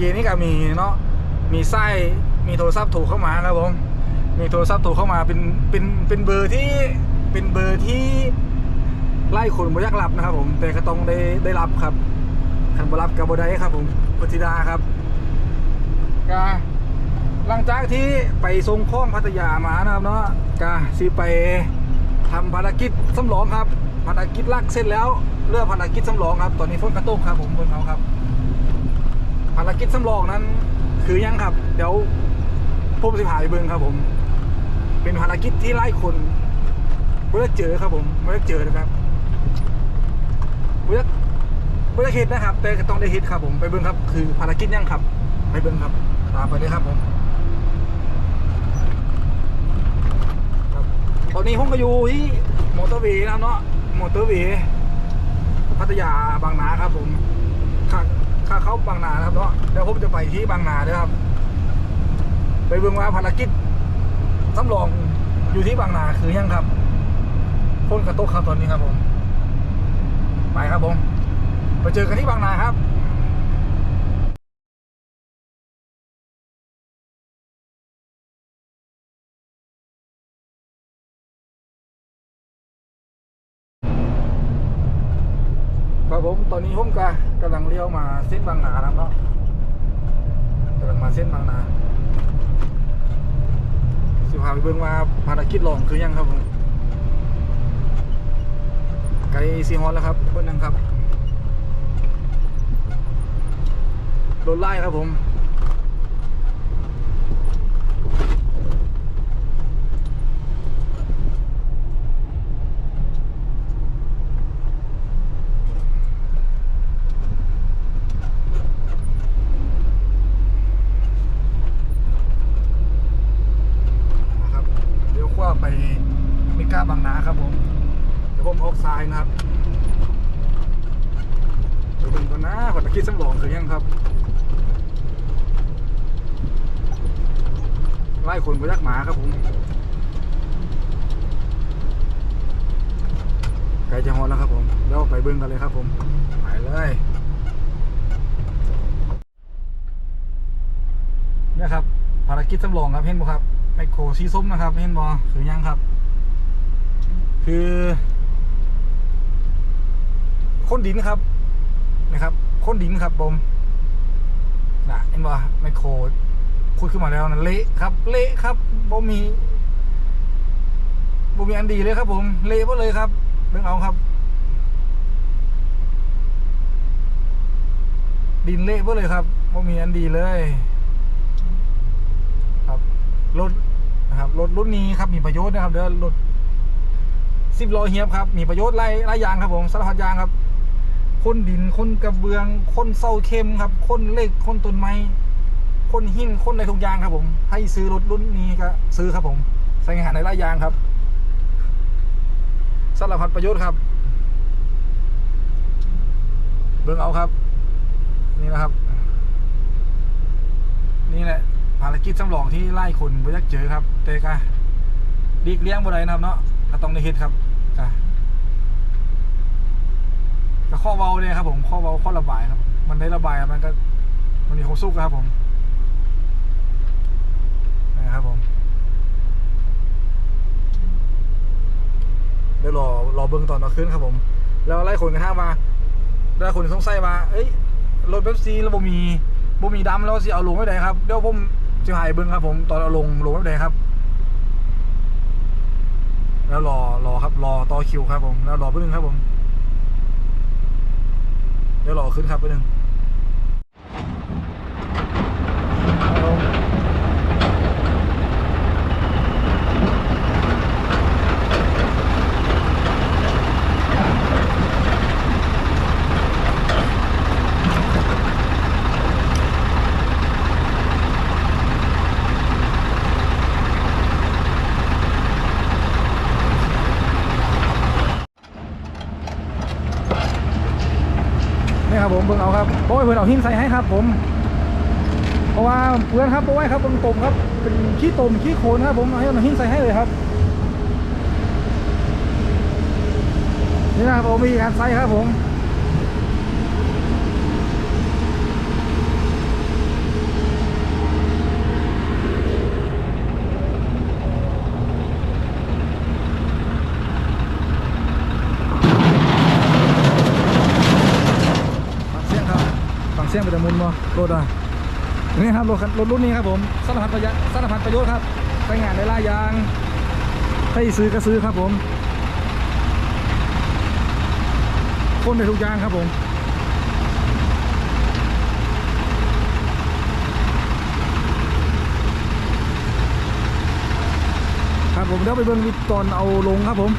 กี้นี่ก็มีเนาะมีไส้มีโทรศัพท์โทรเข้ามาครับผมมีโทรศัพท์โทรเข้ามาเป็นเป็นเป็นเบอร์ที่เป็นเบอร์ที่ไล่คนบ่ยากรับนะครับ ผมแต่ก็ต้องได้ได้รับครับคันบ่รับกับ่ได้ครับ ผมพุทธิดาครับก็หลังจากที่ไปทรงข้องพัทยามานะครับเนาะก็สิไปทำภารกิจสำรองครับภารกิจลักเสร็จแล้วเรื่องภารกิจสำรองครับ ตอนนี้ฝนกระตุกครับ ผมบนเขาครับ ภารกิจสำรองนั้น คือยังครับ เดี๋ยวผมสิพาไปเบิ่งครับผม เป็นภารกิจที่ไล่คนไม่ได้เจอครับผมไม่ได้เจอนะครับไม่ได้ไม่ได้เห็นนะครับ แต่ต้องได้เห็นครับผมไปเบิ่งครับ คือภารกิจยังครับ ไปเบิ่งครับตามไปเลยครับผมตอนนี้ผมก็อยู่ที่มอเตอร์เวย์นะเนาะมอเตอร์เวย์พัทยาบางนาครับผมค่า ถ้าเข้าบางนานะครับเนาะเดี๋ยวผมจะไปที่บางนาด้วยครับ ไปเบิ่งว่าภารกิจสำรองอยู่ที่บางนาคือยังครับพ่นกระตุกครับตอนนี้ครับผม ไปครับผม ไปเจอกันที่บางนาครับ ครับผมตอนนี้ผมก็กำลังเลี้ยวมาเส้นบางนาครับเนาะกำลังมาเส้นบางนาสิพาไปเบิ่งว่าภารกิจลองคือยังครับผมไกลซีฮอนแล้วครับเพื่อนนึงครับรถไล่ครับผม นะครับเดี๋ยวขว้าไปมิก้าบางนาครับผม เดี๋ยวผมออกซ้ายนะครับเดี๋ยวดูกันนะผลคิดสำรองคือยังครับ ไล่คนไปยักหมาครับผมใกล้ จะฮอนแล้วครับผมเดี๋ยวไปเบิ้งกันเลยครับผมไปเลยเนี่ยครับภารกิจสำรองครับเห็นบ่ครับไมโครสีส้มนะครับเห็นบ่คือยังครับ คือค้นดินครับนะครับค้นดินครับผมนะเห็นบ่ไมโครคุยขึ้นมาแล้วนะเละครับ เละครับบ่มีบ่มีอันดีเลยครับผม เละหมดเลยครับ เบิ่งเอาครับ ดินเละหมดเลยครับบ่มีอันดีเลย ครับรถนะครับรถรุ่นนี้ครับมีประโยชน์นะครับเดี๋ยวรถสิบล้อเฮียบครับ มีประโยชน์ไล่ไล่ยางครับผมสารพัดยางครับค้นดินค้นกระเบื้องค้นเสาเข็มครับค้นเหล็กคนต้นไม้ค้นหินค้นในทุกอย่างครับผม ให้ซื้อรถรุ่นนี้ก็ซื้อครับผมใส่งานในไล่ยางครับ สารพัดประโยชน์ครับ เบิ่งเอาครับ นี่นะครับ นี่แหละภารกิจสำรองที่ไล่คนบ่อยากเจอครับ แต่ก็ดีกเลี้ยงบ่ได้นะครับเนาะก็ต้องได้เฮ็ดครับก็ก็ข้อเว้าเนี่ยครับ ผมข้อเว้าข้อระบายครับ มันได้ระบายมันก็มันมีความสุขครับผมนะครับผมเดี๋ยวรอรอ เบิ่งตอนเราขึ้นครับผม แล้วไล่คนกระทามาไล้คนสงสัยมาเอ้ยรถเบปซีแล้วบ่มีบ่มีดำแล้วสิเอาลงไม่ได้ครับเดี๋ยวผมจะหายเบิ่งครับผมตอนเอาลงลงไม่ได้ครับ แล้วรอรอครับรอต่อคิวครับผมแล้วรอแป๊บนึงครับผมเดี๋ยวรอขึ้นครับแป๊บนึงครับผมนี่ครับผมเบิ่งเอาครับโอ้ย เอาหินใส่ให้ครับ ผม เพราะว่าเพื่อนครับเพราะว่าครับตรงๆครับ เป็นขี้ตมขี้โคลนครับ ผมเอาให้เอาหินใส่ให้เลยครับนี่นะครับผมมีการใส่ครับผม ฝั่งเสียงไปแต่มุนบ่รถอะนี่ครับรถรถรุ่นนี้ครับผมสารพัดประหยัดสารพัดประโยชน์ครับใช้งานได้หลายอย่างถ้าซื้อก็ซื้อครับผมคนได้ทุกอย่างครับผมครับผมเดี๋ยวไปเบิ่งวิตอนเอาลงครับผม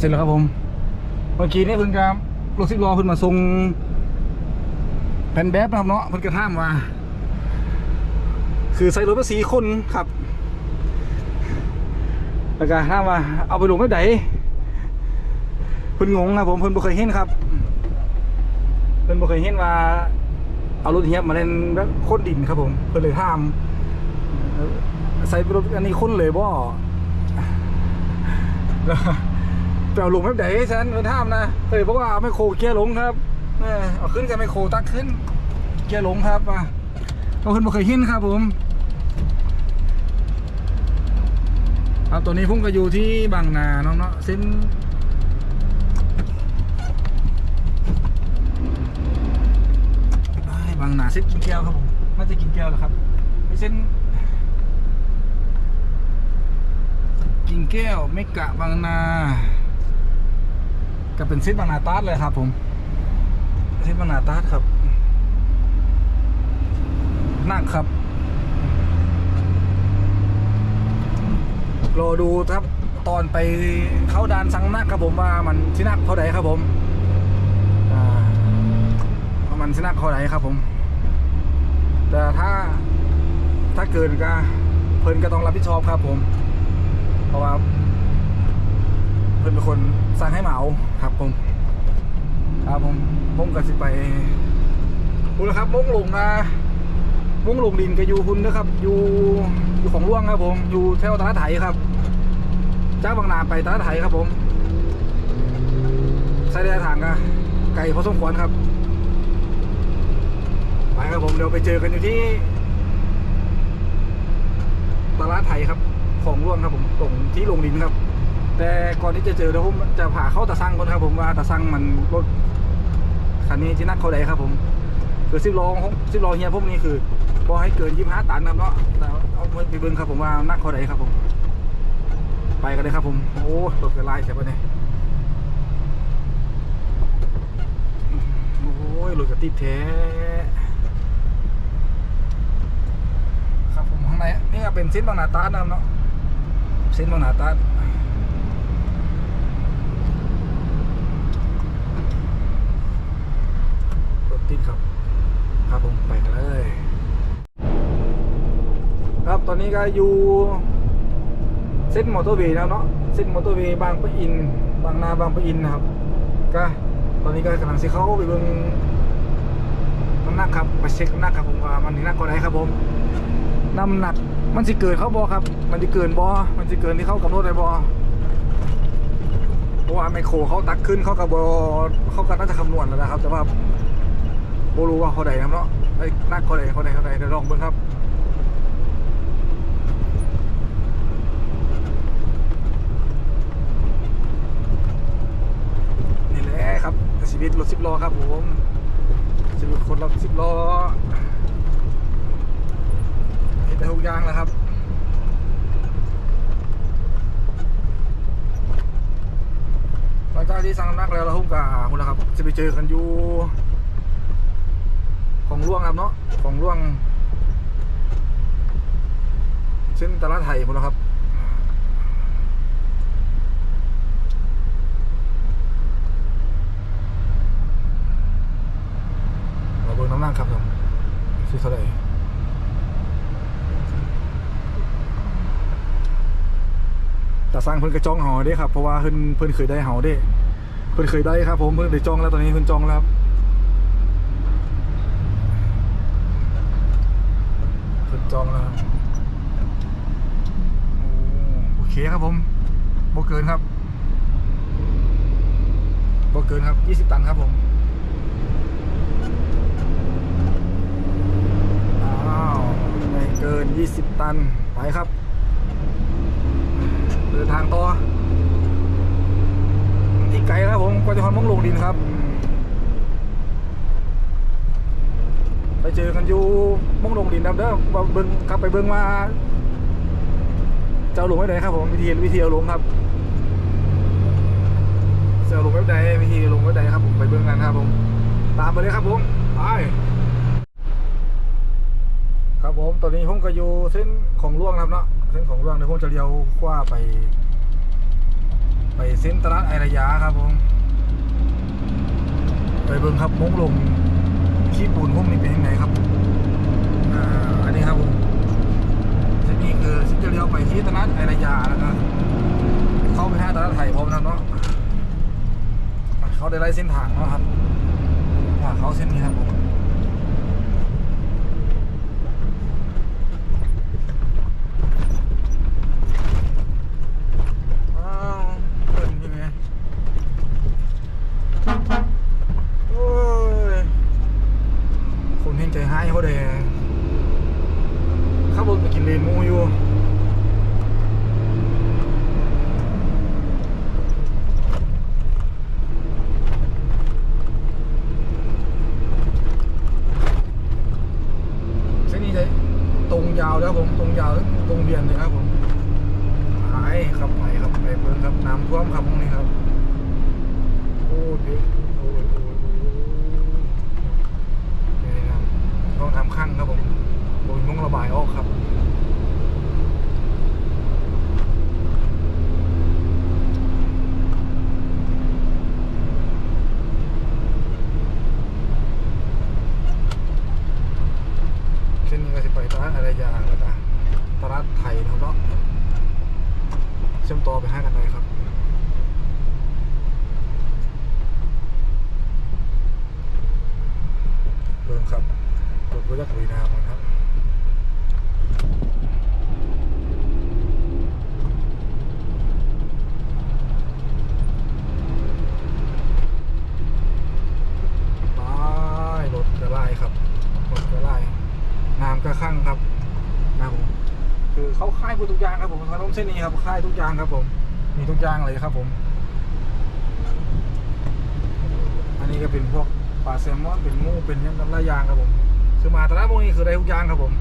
เสร็จแล้วครับผม เมื่อกี้นี่เพิ่งจะรถสิบล้อเพิ่งมาส่งแผ่นแบบนะครับเนาะเพิ่งกระท่ามว่าคือใส่รถมาสี่คนครับ แล้วก็ถามว่าเอาไปลงไม่ไหนเพิ่นงงครับผมเพิ่นบ่เคยเห็นครับ เพิ่นบ่เคยเห็นว่าเอารถเฮียบมาเล่นแบบค้นดินครับผม เพิ่นเลยถามใส่รถอันนี้ค้นเลยบ่แล้ว ไปเอาลงแบบไหนฉันเป็นท่ามนะเฮ้ยบอกว่าเอาไมโครเกียร์ลงครับเอาขึ้นกับไมโครตักขึ้น เกียร์ลงครับอะเราเพิ่นบ่เคยห็นครับผมเอาตัวนี้พุ่งก็อยู่ที่บางนาเนาะเนาะเส้นบางนาเส้นกินแก้วครับผมน่าจะกินแก้วเหรอครับไม่เส้นกิ่งแก้วเมกะบางนา ก็เป็นเส้นบางนาตาร์เลยครับ ผมเส้นบางนาตาร์ครับนักครับรอดูครับตอนไปเข้าดานสังนักครับผมว่ามันชินักเท่าไหร่ครับผมอ่าว่ามันชินักเท่าไหร่ครับผม แต่ถ้าถ้าเกินก็เพิ่นก็ต้องรับผิดชอบครับผม เพราะว่า เพื่อนเป็นคนสั่งให้เหมาครับผม ครับผมผมก็สิไปคุณนะครับมงลงนะมงลงดินก็อยู่คุณนะครับ อยู่อยู่ของร่วงครับผม อยู่แถวตลาดไถครับจ้าบางนาไปตลาดไถครับผมใช้ระยะทางก็ไกลพอสมควรครับไปครับผมเดี๋ยวไปเจอกันอยู่ที่ตลาดไทยครับ ของร่วงครับผมตรงที่ลงดินครับ แต่ก่อนที่จะเจอเดี๋ยวผมจะผ่าเข้าตะซังก่อนครับ ผมว่าตะซังมันรถคันนี้ที่นักเขาใดครับ ผมคือสิบล้อของสิบล้อเฮียพวกนี้คือพอให้เกินยี่ห้าตันครับเนาะแต่เอาไปเบิ้งครับผมว่านักเขาใดครับผม ไปกันเลยครับผม โอ้รถกระไล่ใช่ปะเนี่ยโอ้ยรถกระติดแท้ครับผมข้างในนี่ก็เป็นเส้นบางนาตาดนะครับเนาะเส้นบางนาตาดรถ ติดครับครับผมไปกันเลย ครับตอนนี้ก็อยู่เส้นมอเตอร์เวย์แล้วเนาะเส้นมอเตอร์เวย์บางปะอิน บางนาบางปะอินนะครับ ก็ตอนนี้ก็กำลังสิเข้าไปเบิ่งน้ำหนักครับไปเช็คน้ำหนักครับผมว่ามันนี่หนักกว่าไหนครับผมน้ำหนักมันสิเกินเขาบอครับ มันจะเกินบอมันจะเกินที่เขากำหนดได้บอเพราะว่าไมโครเขาตักขึ้นเขากับบอเขาก็น่าจะคำนวณแล้วนะครับ แต่ว่า บ่รู้ว่าเขาไดนะเนาะไอ้นักเขาใดเขาใดเขาใดเดี๋ยวลองเบิ่งครับนี่แหละครับชีวิตรถสิบล้อครับผมชีวิตคนรถสิบล้อเห็นได้ทุกอย่างแล้วครับหลังจากที่สั่งนักแล้วเราหุ้มกับคุณนะครับจะไปเจอกันอยู่ ของร่วงครับเนาะของร่วง เส้นตลาดไทยคุณละครับเราเบิ่งน้ำหนักครับผมสิเท่าไหร่แต่สร้างเพิ่นกระจองหอเด้ครับเพราะว่าเพิ่นเพิ่นเคยได้หอเด้เพิ่นเคยได้ครับผมเพิ่นได้จองแล้วตอนนี้เพิ่นจองแล้วครับเพิ่น จองแล้วโอเคครับผมบ่เกินครับบ่เกินครับ 20 ตันครับผมอ้าวไม่เกิน 20 ตัน ไปครับ เดินทางต่ออีกไกลครับผมกว่าจะพอนมงลงดินครับ ไป เจอกันอยู่มงลงดินครับเด้อเบิ้งครับไปเบิ้งว่าจะเอาลงไว้ไหนครับผมวิธีวิธีเอาลงครับจะเอาลงไว้ไหนวิธีลงไว้ไหนครับผมไปเบิ้งกันครับผมตามไปเลยครับผมไปครับผมตอนนี้ผมก็อยู่เส้นของล่วงครับเนาะเส้นของล่วงเดี๋ยวผมจะเลี้ยวขว้าไป ไปเส้นตลาดไอระยาครับผมไปเบิ่งครับมงลง ขี้ปูนพวกนี้เป็นยังไงครับอ่าอันนี้ครับผมเส้นนี้คือสิจะเลี้ยวไปที่ตลาดไอรยาแล้วก็เข้าไปห้าตลาดไทยพร้อมนะเนาะเขาได้ไล่เส้นทางเนาะครับว่าเขาเส้นนี้ครับผม อ้าวเปิดยังไงโอ้ย คนเห็นใจหายเขาเด้ขับรถไป กินเลนหมูอยู่ เส้นนี้เลยตรงยาวแล้วผม ตรงยาวตรงเวียนเลยครับผม ไปครับไปครับไปเบิ่งครับน้ำท่วมครับตรงนี้ครับ โอ้เด็กโอ้ยโอ้ยโอ้ยนี่ครับต้องทำข้างครับผมโอ้ยมุ้งระบายออกครับ เส้นนี้ก็จะไปตลาดอะไรอย่างแล้วก็ตลาดไทยนะครับเนาะ เชื่อมต่อไปให้กันเลยครับ เริ่มครับรถรถจักรยานนะครับ ไปรถกระไล่ครับ รถกระไล่น้ำกระข้างครับนะครับผม คือ เขาค่ทุกอย่างครับผมถนนเส้นนี้ครับค่ายทุกอย่างครับผม มีทุกอย่างเลยครับผม อันนี้ก็เป็นพวกปลาแซลมอนเป็นมูเป็นยังหลายอย่างครับผมคือมาแต่ละพวกนี้คือได้ทุกอย่างครับผม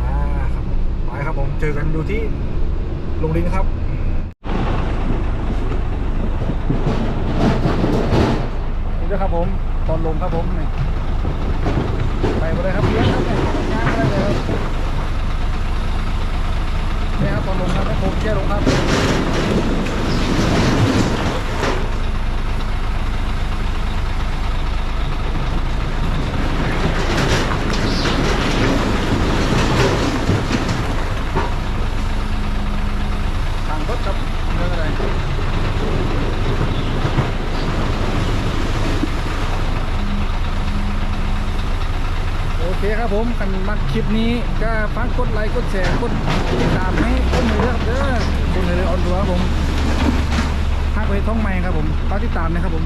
อ่าครับผมไปครับผมเจอกันอยู่ที่โรงเรียนครับนี่ด้วยครับผมตอนลงครับผมนี่ไปหมดเลยครับเลี้ยงครับเนี่ยย่างได้เลยครับนี่ ครับตอนลงครับแม่โคเชี่ยลงครับทางรถครับเรื่องอะไร เคครับผมกันมาคลิปนี้ก็ฝากกดไลค์กดแชร์กดติดตามให้ต้นเลยครับเด้อต้นเลยออนทัวร์ครับผมทักไประเทศท้องใหม่ครับผมฝากติดตามนะครับผม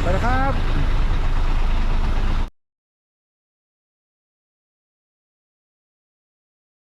ไปแล้วครับ